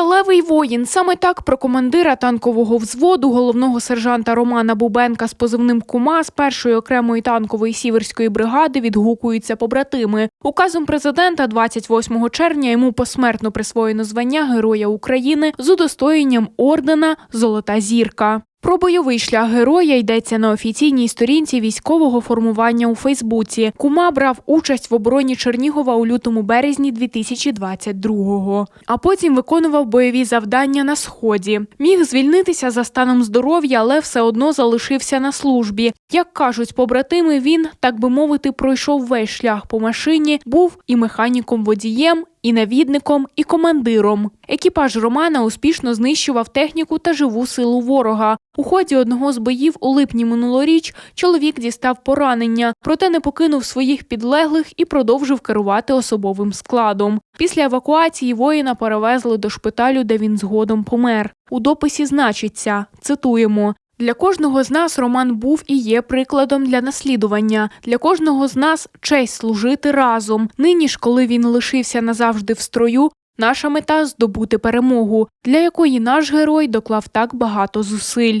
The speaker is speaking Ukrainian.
Сталевий воїн саме так про командира танкового взводу головного сержанта Романа Бубенка з позивним Кума з першої окремої танкової сіверської бригади відгукуються побратими. Указом президента 28 червня йому посмертно присвоєно звання Героя України з удостоєнням ордена Золота зірка. Про бойовий шлях героя йдеться на офіційній сторінці військового формування у Фейсбуці. Кума брав участь в обороні Чернігова у лютому березні 2022-го, а потім виконував бойові завдання на сході. Міг звільнитися за станом здоров'я, але все одно залишився на службі. Як кажуть побратими, він, так би мовити, пройшов весь шлях по машині, був і механіком водієм, і навідником, і командиром. Екіпаж Романа успішно знищував техніку та живу силу ворога. У ході одного з боїв у липні минулоріч чоловік дістав поранення, проте не покинув своїх підлеглих і продовжив керувати особовим складом. Після евакуації воїна перевезли до шпиталю, де він згодом помер. У дописі значиться цитуємо. Для кожного з нас Роман був і є прикладом для наслідування. Для кожного з нас честь служити разом. Нині ж, коли він лишився назавжди в строю, наша мета здобути перемогу, для якої наш герой доклав так багато зусиль.